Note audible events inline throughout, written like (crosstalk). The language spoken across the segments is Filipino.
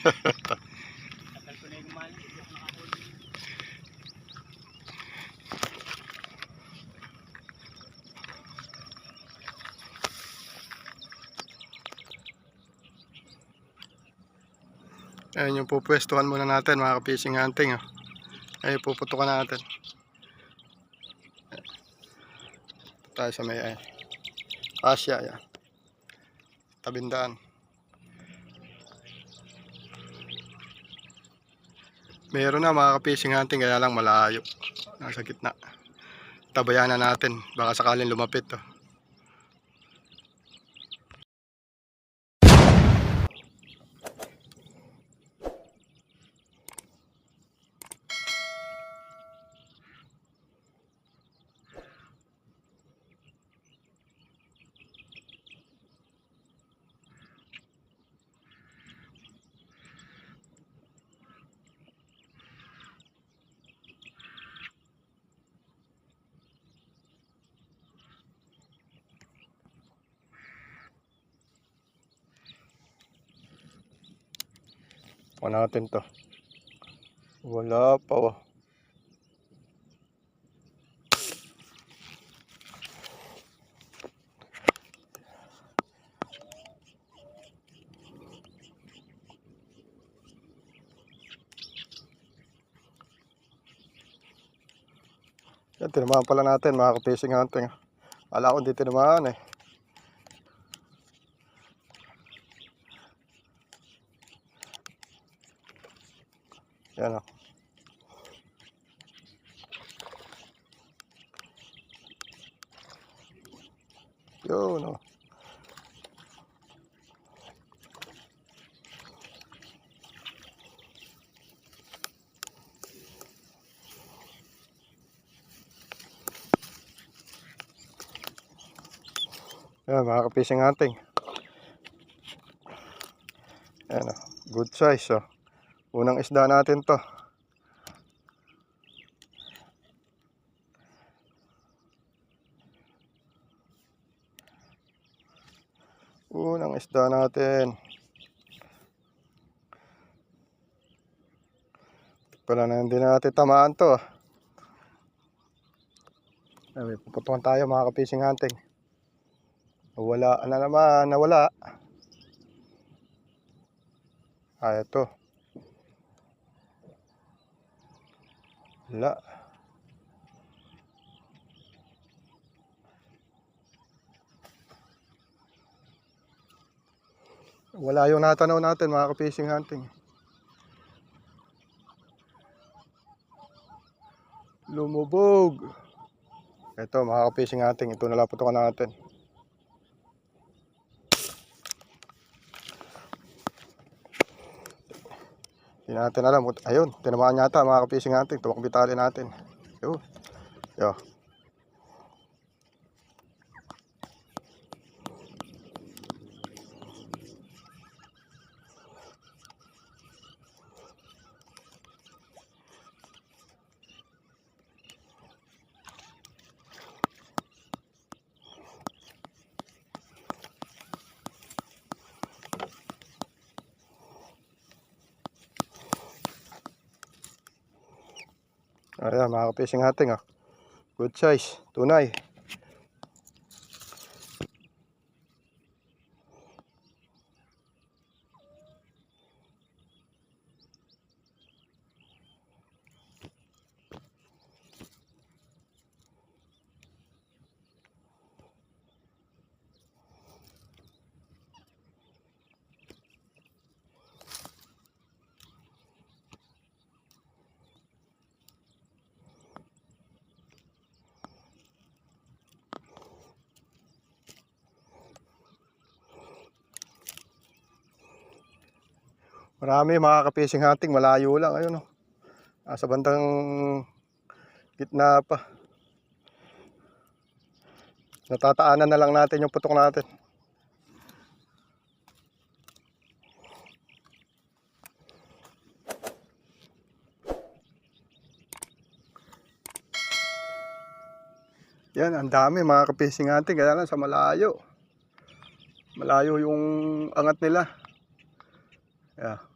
(laughs) Ayan yung pupwestuhan muna natin mga ka-fishing hunting. Oh. Ay puputukan natin. Tayo sa may ay. Asya, yan. Tabindaan. Meron na mga ka-fishing hunting kaya lang malayo. Nasa gitna. Tabayan na natin. Baka sakaling lumapit to. Kuha natin to. Wala pa oh. Yan, tinamaan pala natin mga ka-fishing hunting. Wala ko hindi tinamaan eh. Yan o. Yun o. Yan mga kapising hunting. Yan o. Good size o. Unang isda natin to. Unang isda natin. Pala na hindi natin tamaan to. ah. Ay, puputukan tayo mga kapising hunting. Wala na naman, nawala. Ay, ito. Wala. Wala yung natanaw natin mga ka-fishing hunting. Lumubog. Ito mga ka-fishing hunting. Ito na putukan natin. Hindi natin alam. Ayun, tinamaan yata mga ka-fishing hunting. Tuwak bitali natin. Yun. Yo. Ayan, mga ka-fishing ah. Good size. Tunay. Marami mga ka-fishing. Malayo lang. Ayun oh. Nasa bandang gitna pa. Natataanan na lang natin yung putok natin. Yan, ang dami mga ka-fishing hunting. Kaya lang sa malayo. Malayo yung angat nila. Yeah.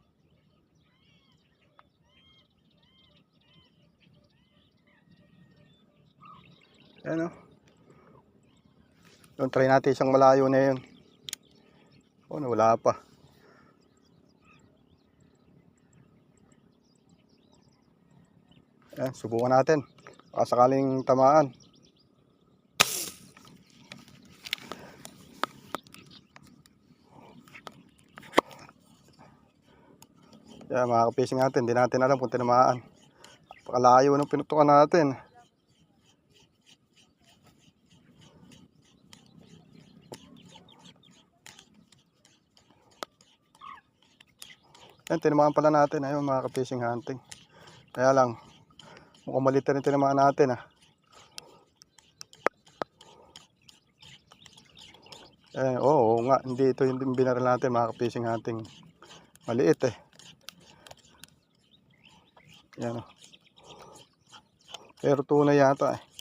Ayan o. Doon, try natin isang malayo na yun. Oh, wala pa. Ayan, subukan natin. Baka sakaling tamaan. Kaya mga kapising natin, hindi natin alam kung tinamaan. Pakalayo ng pinutukan natin. Yan, tinamaan pala natin. Ayun, mga kapising hunting. Kaya lang, mukhang malit na rin tinamaan natin ah. Eh, oo, oo nga. Hindi ito yung binaril natin, mga kapising hunting. Maliit eh. Yan oh. Pero tunay yata eh.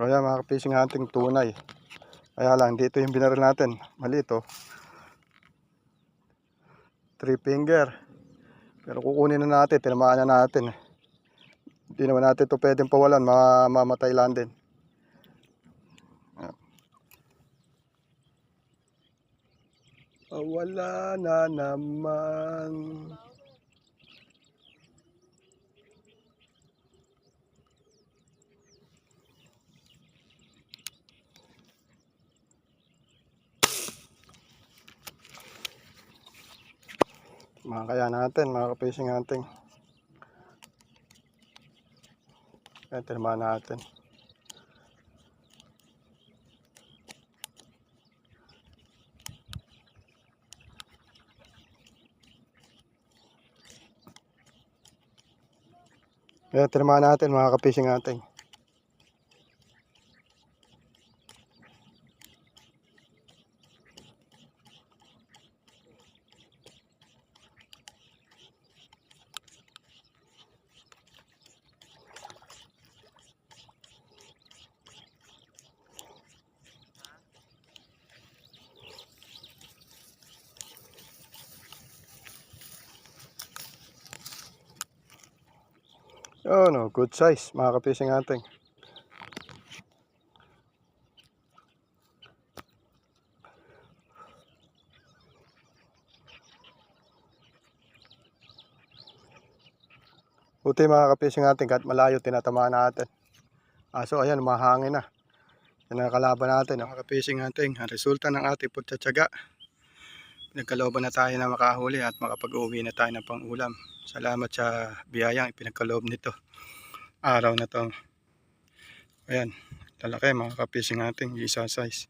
O yan mga fishing hunting tunay. Kaya lang, dito yung binaril natin. Mali ito. Three finger. Pero kukunin na natin, tinamaan na natin. Hindi naman natin ito pwedeng pawalan, ma- mamatay lang din. Ah, wala na naman. Mga kaya natin, mga kapishing natin. Ayan, tinamaan natin. Ayan, tinamaan natin, mga kapishing natin. Oh no, good size, mga kapishing natin. Buti mga kapishing natin, kahit malayo, tinatamaan natin. Aso, ayan, mahangin na. Yan ang kalaban natin, mga kapishing natin. Ang resulta ng ating pagtsatsaga. Pinagkalooban na tayo na makahuli at makapag-uwi na tayo ng pang-ulam. Salamat sa biyayang ipinagkaloob nito. Araw na to. Ayan, lalaki mga kapishing natin, isa size.